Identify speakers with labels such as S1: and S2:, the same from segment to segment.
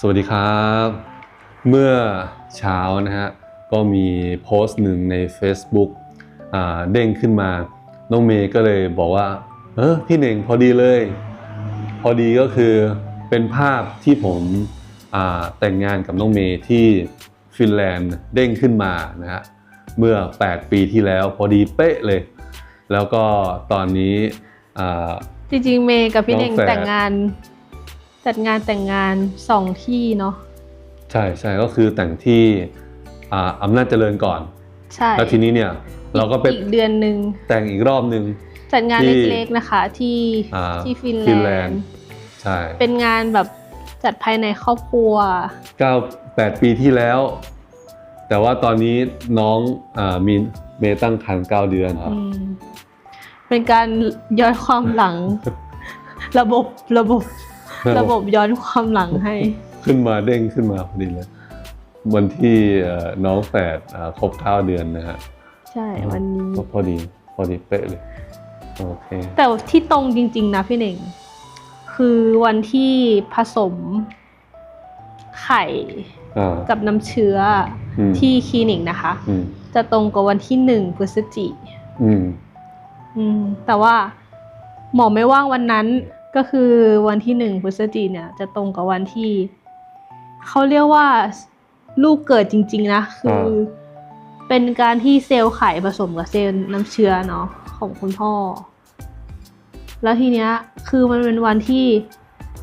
S1: สวัสดีครับ เมื่อเช้านะฮะก็มีโพสต์หนึ่งใน Facebook อ่าเด้งขึ้นมา น้องเมย์ก็เลยบอกว่า เออพี่เน่งพอดีเลย พอดีก็คือเป็นภาพที่ผมอ่าแต่งงานกับน้องเมย์ที่ฟินแลนด์เด้งขึ้นมานะฮะเมื่อ 8 ปีที่แล้วพอดีเป๊ะเลย แล้วก็ตอนนี้อ่า
S2: จริงๆ เมย์กับพี่เน่ง
S1: น้องแฝด
S2: แต่งงาน จัดงานแต่งงานสองที่เนาะ
S1: ใช่ใช่ก็คือแต่งที่อ่าอำนาจเจริญก่อน
S2: ใช่
S1: แล้วทีนี้เนี่ยเราก็ไป
S2: อีกเดือนหนึ่ง
S1: แต่งอีกรอบหนึ่ง
S2: จัดงาน
S1: ที่
S2: เล็กๆนะคะที่
S1: อ่า
S2: ที่ฟิน
S1: ฟิน
S2: แล
S1: แล
S2: น
S1: นด์
S2: ด์
S1: ใช่
S2: เป็นงานแบบจัดภายในครอบครัว
S1: เก้าแปดปีที่แล้ว แต่ว่าตอนนี้น้องอามีเมตั้งครรภ์เก้าเดือนครับ
S2: อืมเป็นการย้อนความหลัง ระบบระบบ ระบบย้อนความหลังให้
S1: ขึ้นมาเด้งขึ้นมาพอดีเลยวันที่เอ่อน้องแฝดอ่าครบเก้าเดือนนะฮะ
S2: ใช่วันนี้
S1: ก็พอดีพอดีเป๊ะเลยโอเค
S2: แต่ที่ตรงจริง ๆ นะพี่เน่ง คือวันที่ผสมไข่
S1: อ่า
S2: กับน้ำเชื้ออ
S1: ม
S2: ที่คลินิกนะคะ
S1: อืม
S2: จะตรงกับวันที่หนึ่งพฤศจิ
S1: อืม
S2: อืมแต่ว่าหมอไม่ว่างวันนั้น ก็คือวันที่หนึ่งพฤศจิเนี่ยจะตรงกับวันที่เขาเรียกว่าลูกเกิดจริง ๆ นะ คือเป็นการที่เซลล์ไข่ผสมกับเซลล์น้ำเชื้อเนาะของคุณพ่อ แล้วทีเนี้ยคือมันเป็นวันที่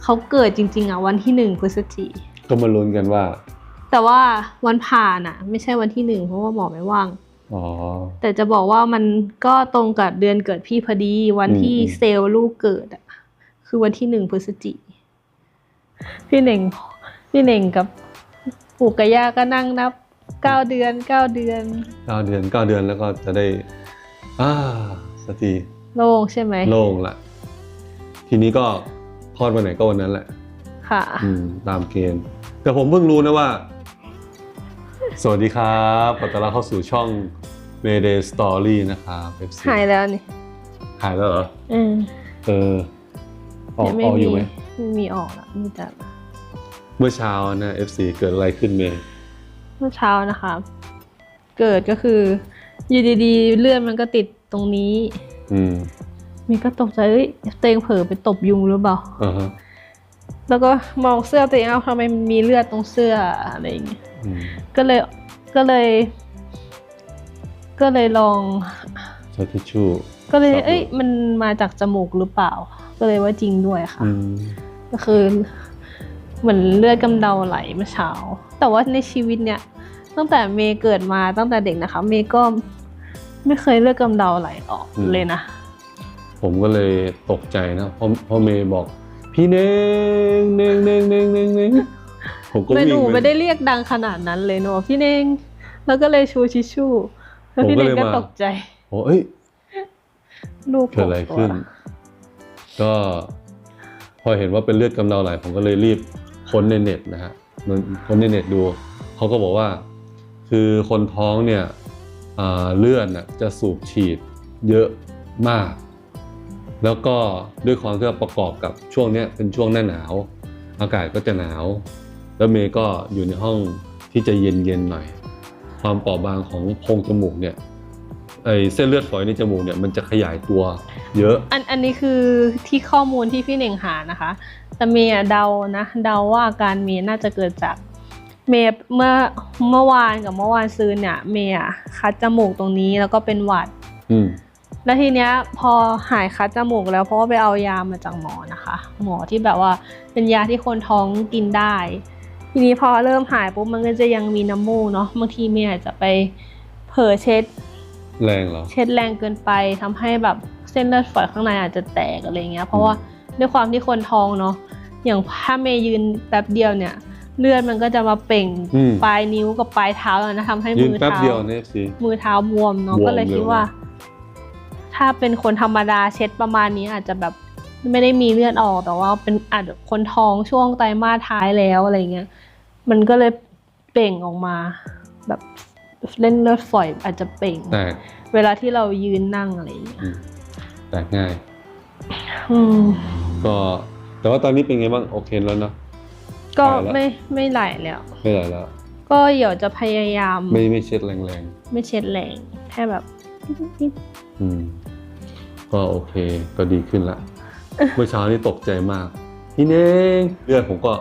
S2: เขาเกิดจริง ๆอะวันที่หนึ่งพฤศจิ
S1: ก็มาลุ้นกันว่า
S2: แต่ว่าวันผ่านอะ ไม่ใช่วันที่หนึ่งเพราะว่าหมอไม่ว่าง
S1: อ๋อ
S2: แต่จะบอกว่ามันก็ตรงกับเดือนเกิดพี่พอดีวันที่
S1: อืม
S2: เซลล์ลูกเกิดอะ คือวันที่หนึ่งพฤศจิพี่เหน่งพี่เหน่งกับปู่กับย่าก็นั่งนับเก้าเดือนเก้าเดือน
S1: เก้าเดือนเก้าเดือนแล้วก็จะได้อ่าสักที
S2: โล่งใช่ไหม
S1: โล่งละทีนี้ก็ทอดวันไหนก็วันนั้นแหละ
S2: ค่ะ
S1: อืมตามเกณฑ์แต่ผมเพิ่งรู้นะว่า สวัสดีครับขอต้อนรับเข้าสู่ช่อง Mayday Story นะครับ FC
S2: หายแล้วนี่
S1: หายแล้วเหรอ
S2: อืม
S1: เออ ออก
S2: เดี๋ว
S1: ออกอยู่ไหม
S2: ไม่มีออกแล้วมีแต่
S1: เมื่อเช้านะ FC เกิดอะไรขึ้นเมย์
S2: เมื่อเช้านะคะ เกิดก็คือ อยู่ดีๆ เลือดมันก็ติดตรงนี้
S1: อืม
S2: มีก็ตกใจเอ้ยตัวเองเผลอไปตบยุงหรือเปล่า
S1: อ่าฮะ
S2: แล้วก็มองเสื้อตัวเองเอ้าทำไมมันมีเลือดตรงเสื้ออะไรอย่างเงี้ย
S1: อืม
S2: ก็เลยก็เลย ก็เลยลอง
S1: ใช้ทิชชู่
S2: ก็เลย
S1: ครับ
S2: เอ้ย มันมาจากจมูกหรือเปล่า ก็เลยว่าจริงด้วยค่ะ
S1: อืม
S2: ก็คือเหมือนเลือดกำเดาไหลเมื่อเช้า แต่ว่าในชีวิตเนี่ย ตั้งแต่เมย์เกิดมาตั้งแต่เด็กนะคะ เมย์ก็ไม่เคยเลือดกำเดาไหลออกเลยนะ
S1: ผมก็เลยตกใจนะเพราะเพราะเมย์บอก พี่เน่งเน่งเน่งเน่งเน่งเน่งผมก็
S2: ไม่
S1: วิ่ง
S2: หนู
S1: ป
S2: ไม่ได้เรียกดังขนาดนั้นเลยหนูบอกพี่เน่งแล้วก็เลยชูชิชชู่แล้วพี่เน่งก็ตกใจ
S1: โอ้เอ้ย
S2: ลูก
S1: เกิดอะไรขึ้น ก็พอเห็นว่าเป็นเลือดกำเดาไหลผมก็เลยรีบค้นในเน็ตนะฮะมันค้นในเน็ตดูเขาก็บอกว่าคือคนท้องเนี่ยอ่าเลือดน่ะจะสูบฉีดเยอะมาก แล้วก็ด้วยความที่ว่าประกอบกับช่วงเนี้ยเป็นช่วงหน้าหนาว อากาศก็จะหนาว แล้วเมย์ก็อยู่ในห้องที่จะเย็นๆหน่อย ความเปราะบางของโพรงจมูกเนี่ยไอเส้นเลือดฝอยในจมูกเนี่ยมันจะขยายตัว เยอะ
S2: อันอันนี้คือที่ข้อมูลที่พี่เน่งหานะคะ แต่เมย์อะเดานะเดาว่าอาการเมย์น่าจะเกิดจากเมย์เมื่อเมื่อวานกับเมื่อวานซื้อเนี่ย เมย์อะคัดจมูกตรงนี้แล้วก็เป็นหวัด
S1: อืม
S2: แล้วทีเนี้ยพอหายคัดจมูกแล้วเพราะว่าไปเอายามาจากหมอนะคะ หมอที่แบบว่าเป็นยาที่คนท้องกินได้ ทีนี้พอเริ่มหายปุ๊บมันก็จะยังมีน้ำมูกเนาะบางทีเมย์อาจจะไปเผลอเช็ด
S1: แรงเหรอ
S2: เช็ดแรงเกินไปทำให้แบบ เส้นเลือดฝอยข้างในอาจจะแตกอะไรเงี้ย เพราะว่าด้วยความที่คนท้องเนาะอย่างถ้าเมย์ยืนแป๊บเดียวเนี่ย เลือดมันก็จะมาเป่ง
S1: อืม
S2: ปลายนิ้วกับปลายเท้าแล้วนะทำให้
S1: ยืน
S2: มือ
S1: แป๊บ
S2: เท้า
S1: เดียวเนี่ยสิ
S2: มือเท้าบวมเนาะ
S1: บวม
S2: ก็เลยคิดว่า
S1: เลย
S2: ถ้าเป็นคนธรรมดาเช็ดประมาณนี้อาจจะแบบไม่ได้มีเลือดออกแต่ว่าเป็นอาจจะคนท้องช่วงไตรมาสท้ายแล้วอะไรเงี้ยมันก็เลยเป่งออกมา แบบเล่นเลือดฝอยอาจจะเป่ง
S1: แตก
S2: เวลาที่เรายืนนั่งอะไรอย่างเงี้ย
S1: อืม แตกง่าย
S2: อืม
S1: ก็แต่ว่าตอนนี้เป็นไงบ้างโอเคแล้วเนาะ
S2: ก็
S1: หายแล้ว
S2: ไม่ไม่ไหลแล้ว
S1: ไม่ไหลแล้ว
S2: ก็เดี๋ยวจะพยายาม
S1: ไม่ไม่เช็ดแรง
S2: ไม่เช็ดแรงแค่แบบนิด
S1: ๆอืม ก็โอเคก็ดีขึ้นละ เมื่อเช้านี่ตกใจมากพี่เน่งเลือดผมก็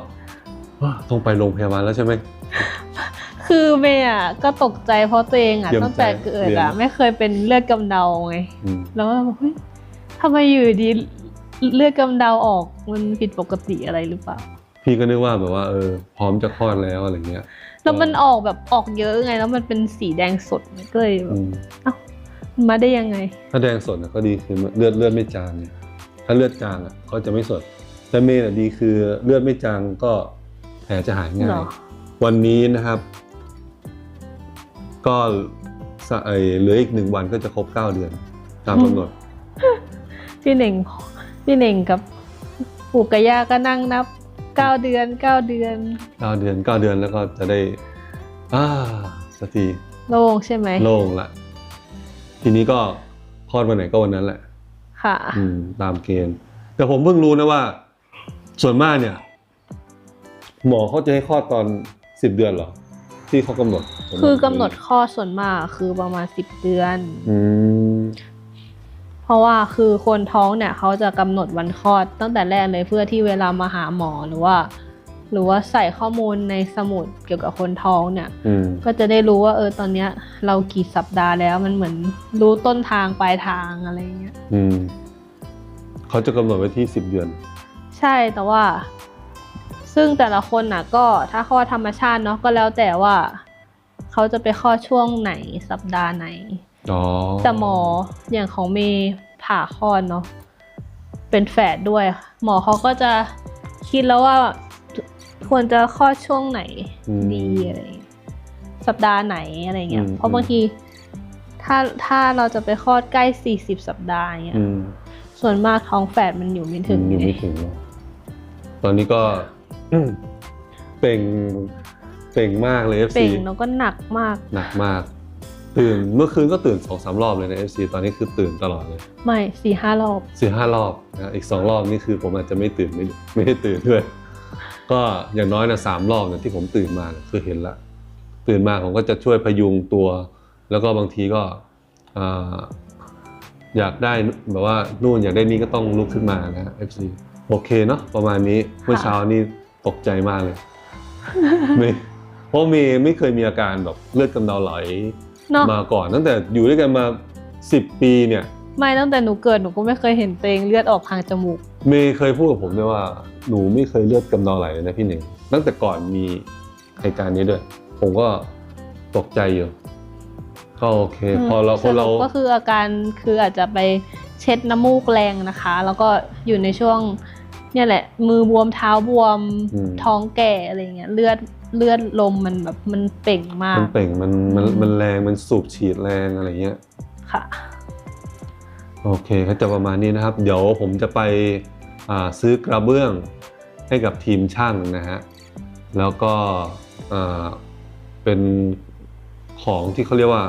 S1: ว้าต้องไปโรงพยาบาลแล้วใช่ไหม
S2: ๆคือเมย์อะก็ตกใจเพราะตัวเองอะ
S1: เตรียม
S2: ตั้งแต่
S1: ใจ
S2: เกิด
S1: เรียน
S2: อะ
S1: นะ
S2: ไม่เคยเป็นเลือดกำเดาไง
S1: อืม
S2: แล้วก็แบบเฮ้ย ทำไมอยู่ดีเลือดกำเดาออกมันผิดปกติอะไรหรือเปล่า
S1: พี่ก็นึกว่าแบบว่าเออพร้อมจะคลอดแล้วอะไรเงี้ย
S2: แล้วมันออกแบบออกเยอะไง แล้วมันเป็นสีแดงสดก็เลยแบ
S1: อื
S2: บ
S1: ม
S2: มันมาได้ยังไง
S1: ถ้าแดงสดนะก็ดีคือเลือดเลือดไม่จางเนี่ยถ้าเลือดจางอะก็จะไม่สดแต่เมย์น่ะดีคือเลือดไม่จางก็แผลจะหายง่า
S2: หร
S1: ย
S2: อ
S1: วันนี้นะครับ ก็สะเอยเหลืออีกหนึ่งวันก็จะครบเก้าเดือน ตามกำหนด
S2: พี่เน่งพี่เน่งกับปู่กับย่าก็นั่งนับเก้าเดือนเก้าเดือน
S1: เก้าเดือนเก้าเดือนแล้วก็จะได้อ่าสักที
S2: โล่งใช่ไหม
S1: โล่งละทีนี้ก็คลอดวันไหนก็วันนั้นแหละ
S2: ค่ะ
S1: อืม ตามเกณฑ์ แต่ผมเพิ่งรู้นะว่า ส่วนมากเนี่ย หมอเขาจะให้คลอดตอนสิบเดือนเหรอ ที่เขากำหนด
S2: คือกำหนดข้อส่วนมากคือประมาณสิบเดือน
S1: อืม
S2: เพราะว่าคือคนท้องเนี่ยเขาจะกำหนดวันคลอดตั้งแต่แรกเลยเพื่อที่เวลามาหาหมอหรือว่า หรือว่าใส่ข้อมูลในสมุดเกี่ยวกับคนท้องเนี่ย
S1: อืม
S2: ก็จะได้รู้ว่าเออตอนเนี้ย เรากี่สัปดาห์แล้วมันเหมือนรู้ต้นทางปลายทางอะไรเงี้ย
S1: อืมเขาจะกำหนดไว้ที่สิบเดือน
S2: ใช่แต่ว่า ซึ่งแต่ละคนน่ะ ก็ถ้าคลอดธรรมชาติเนาะก็แล้วแต่ว่าเขาจะไปคลอดช่วงไหนสัปดาห์ไหน
S1: อ๋อ
S2: แต่หมออย่างของเมย์ผ่าคลอดเนาะเป็นแฝดด้วย หมอเขาก็จะคิดแล้วว่าควรจะคลอดช่วงไหน
S1: อืม
S2: ดีอะไรอย่างเงี้ยสัปดาห์ไหนอะไรเงี้ย
S1: อืม
S2: เพราะบางที ถ้าถ้าเราจะไปคลอดใกล้สี่สิบสัปดาห์เงี้ย
S1: อืม
S2: ส่วนมากท้องแฝดมันอยู่ไม่ถึง
S1: อยู่ไม่ถึงเนอะตอนนี้ก็เป่งเป่งมากเลย FC
S2: เป่งแล้วก็หนักมาก
S1: หนักมาก ตื่นเมื่อคืนก็ตื่นสองสามรอบเลยนะ FC ตอนนี้คือตื่นตลอดเลย
S2: ไม่สี่ห้ารอบ
S1: สี่ห้ารอบนะอีกสองรอบนี่คือผมอาจจะไม่ตื่นไม่ไม่ได้ตื่นด้วย ก็อย่างน้อยนะสามรอบเนี่ยที่ผมตื่นมาเนี่ยคือเห็นละ ตื่นมาผมก็จะช่วยพยุงตัว แล้วก็บางทีก็อ่าอยากได้แบบว่านู่นอยากได้นี่ก็ต้องลุกขึ้นมานะ FC โอเคเนาะประมาณนี้เมื่อเช้านี่ตกใจมากเลยไม่เพราะเมย์ไม่เคยมีอาการแบบเลือดกำเดาไหล
S2: เนาะ
S1: มาก่อนตั้งแต่อยู่ด้วยกันมาสิบปีเนี่ย
S2: ไม่ตั้งแต่หนูเกิดหนูก็ไม่เคยเห็นตัวเองเลือดออกทางจมูก
S1: เมย์เคยพูดกับผมด้วยว่าหนูไม่เคยเลือดกำเดาไหลเลยนะพี่หนึ่งตั้งแต่ก่อนมีเหตุการณ์นี้ด้วย ผมก็ตกใจอยู่ก็โอเคพอเราคนเรา
S2: สปก็คืออาการคืออาจจะไปเช็ดน้ำมูกแรงนะคะ แล้วก็อยู่ในช่วง เนี่ยแหละ มือบวมเท้าบวม
S1: อืม
S2: ท้องแก่อะไรเงี้ยเลือดเลือดลมมันแบบมันเป่งมาก
S1: มันเป่งมันมัน
S2: อืม
S1: มันแรงมันสูบฉีดแรงอะไรเงี้ย
S2: ค่ะ
S1: โอเคก็จะประมาณนี้นะครับ เดี๋ยวผมจะไปอ่าซื้อกระเบื้องให้กับทีมช่างนะฮะแล้วก็อ่าเป็นของที่เขาเรียกว่า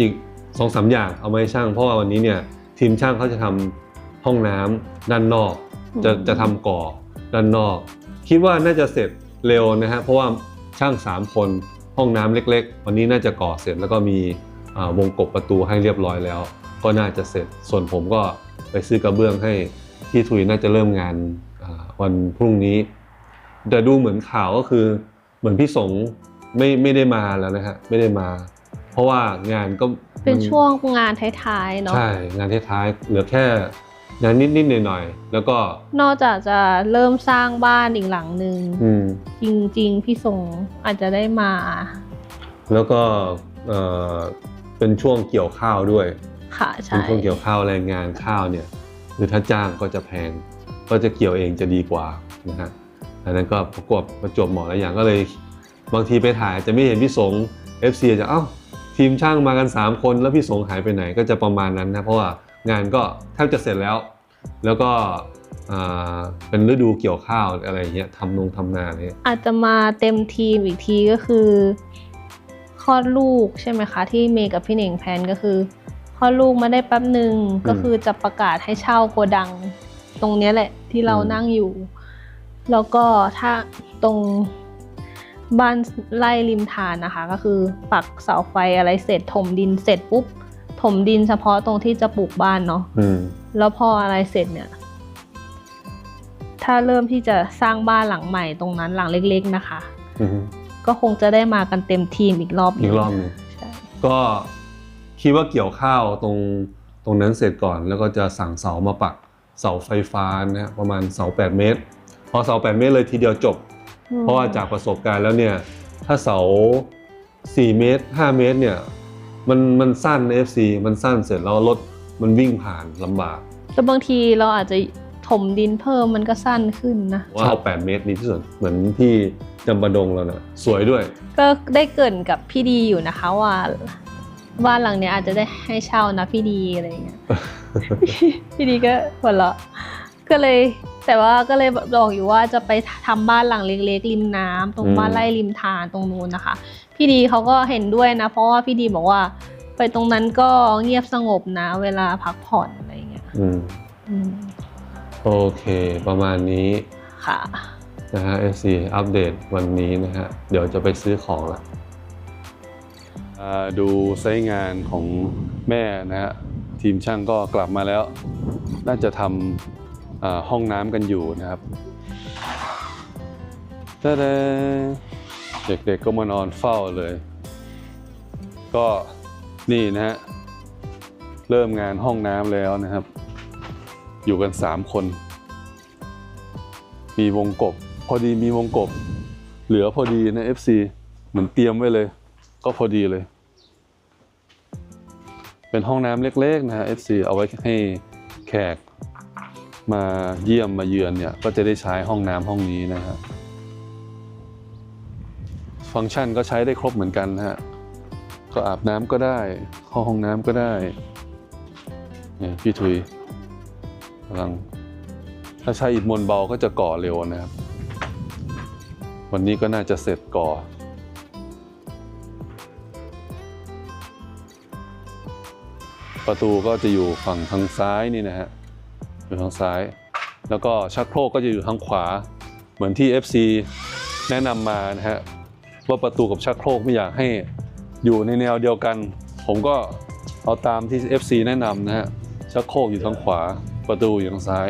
S1: อีกสองสามอย่างเอามาให้ช่าง เพราะว่าวันนี้เนี่ยทีมช่างเขาจะทำห้องน้ำด้านนอก จะ
S2: อืม
S1: จะทำก่อด้านนอก คิดว่าน่าจะเสร็จเร็วนะฮะเพราะว่าช่างสามคนห้องน้ำเล็ก ๆ วันนี้น่าจะก่อเสร็จแล้วก็มีอ่าวงกบประตูให้เรียบร้อยแล้ว ก็น่าจะเสร็จส่วนผมก็ไปซื้อกระเบื้องให้พี่ทุยน่าจะเริ่มงานอ่าวันพรุ่งนี้แต่ดูเหมือนข่าวก็คือเหมือนพี่สงไม่ไม่ได้มาแล้วนะฮะไม่ได้มา เพราะว่างานก็
S2: เป็น
S1: มั
S2: ช่วงงานท้ายๆเนาะ
S1: ใช่งานท้ายๆเหลือแค่ งานนิดๆหน่อยๆแล้วก็
S2: นอกจากจะเริ่มสร้างบ้านอีกหลังหนึ่ง
S1: อืม
S2: จริง ๆ พี่สงอาจจะได้มา
S1: แล้วก็เอ่อเป็นช่วงเกี่ยวข้าวด้วย
S2: ค่ะ
S1: เป็
S2: ใช่
S1: นช่วงเกี่ยวข้าวแรงงานข้าวเนี่ยคือถ้าจ้างก็จะแพง ก็จะเกี่ยวเองจะดีกว่านะฮะอันนั้นก็ประกวบประจวบเหมาะหลายอย่างก็เลย บางทีไปถ่ายจะไม่เห็นพี่สง FC จะเอ้าทีมช่างมากัน 3 คนแล้วพี่สงหายไปไหนก็จะประมาณนั้นนะเพราะว่า งานก็แทบจะเสร็จแล้ว แล้วก็อ่าเป็นฤดูเกี่ยวข้าวอะไรอย่างเงี้ยทำนงทำนาเนี่ย
S2: อาจจะมาเต็มทีมอีกทีก็คือคลอดลูกใช่ไหมคะ ที่เมย์กับพี่เหน่งแพลนก็คือคลอดลูกมาได้แป๊บหนึ่งก็คือจะประกาศให้เช่าโกดัง ตรงเนี้ยแหละที่เรานั่งอยู่ แล้วก็ถ้าตรงบ้านไร่ริมทานนะคะ ก็คือปักเสาไฟอะไรเสร็จถมดินเสร็จปุ๊บ ถมดินเฉพาะตรงที่จะปลูกบ้านเนาะ
S1: อืม
S2: แล้วพออะไรเสร็จเนี่ย ถ้าเริ่มที่จะสร้างบ้านหลังใหม่ตรงนั้นหลังเล็ก ๆ นะคะ
S1: อืม
S2: ก็คงจะได้มากันเต็มทีมอีกรอบหนึ่
S1: อี
S2: ง
S1: กรอบหนึ่ง
S2: ใช่
S1: ก็คิดว่าเกี่ยวข้าวตรงตรงนั้นเสร็จก่อน แล้วก็จะสั่งเสามาปักเสาไฟฟ้านะฮะประมาณเสา 8 เมตร พอเสา 8 เมตรเลยทีเดียวจบ เพราะว่าจากประสบการณ์แล้วเนี่ย ถ้าเสา 4 เมตร 5 เมตรเนี่ย มันมันสั้นใน FC มันสั้นเสร็จแล้วรถมันวิ่งผ่านลำบาก
S2: แต่บางทีเราอาจจะถมดินเพิ่มมันก็สั้นขึ้นนะ
S1: ว่าเอา8เมตรนี้ที่สุดเหมือนที่จำปาดงเรานะสวยด้วย
S2: ก็ได้เกรินกับพี่ดีอยู่นะคะว่าบ้านหลังเนี้ยอาจจะได้ให้เช่านะพี่ดีอะไรอย่างเงี้ย พี่ดีก็หัวเราะก็เลยแต่ว่าก็เลยบอกอยู่ว่าจะไปทำบ้านหลังเล็กๆริมน้ำตรง
S1: อืม
S2: บ้านไร่ริมทานตรงนู้นนะคะ พี่ดีเขาก็เห็นด้วยนะ เพราะว่าพี่ดีบอกว่า ไปตรงนั้นก็เงียบสงบนะ เวลาพักผ่อนอะไรอย่างเงี้ย
S1: อืม
S2: อืม
S1: โอเค ประมาณนี้
S2: ค่ะ
S1: นะฮะ FC อัปเดตวันนี้นะฮะ เดี๋ยวจะไปซื้อของละดูไซต์งานของแม่นะฮะ ทีมช่างก็กลับมาแล้ว น่าจะทำอ่าห้องน้ำกันอยู่นะครับตาดา เด็กๆก็มานอนเฝ้าเลย ก็นี่นะฮะเริ่มงานห้องน้ำแล้วนะครับ อยู่กัน3คน มีวงกบ พอดีมีวงกบ เหลือพอดีนะ FC เหมือนเตรียมไว้เลย ก็พอดีเลย เป็นห้องน้ำเล็กๆนะฮะ FC เอาไว้ให้แขกมาเยี่ยมมาเยือนเนี่ย ก็จะได้ใช้ห้องน้ำห้องนี้นะฮะ ฟังก์ชันก็ใช้ได้ครบเหมือนกันนะฮะก็อาบน้ำก็ได้เข้าห้องน้ำก็ได้เนี่ยพี่ทุยกำลังถ้าใช้อิฐมวลเบาก็จะก่อเร็วนะครับ วันนี้ก็น่าจะเสร็จก่อประตูก็จะอยู่ฝั่งทางซ้ายนี่นะฮะอยู่ทางซ้าย แล้วก็ชักโครกก็จะอยู่ทางขวา เหมือนที่ FC แนะนำมานะฮะ ว่าประตูกับชักโครกไม่อยากให้อยู่ในแนวเดียวกัน ผมก็เอาตามที่ FC แนะนำนะฮะชักโครกอยู่ทางขวาประตูอยู่ทางซ้าย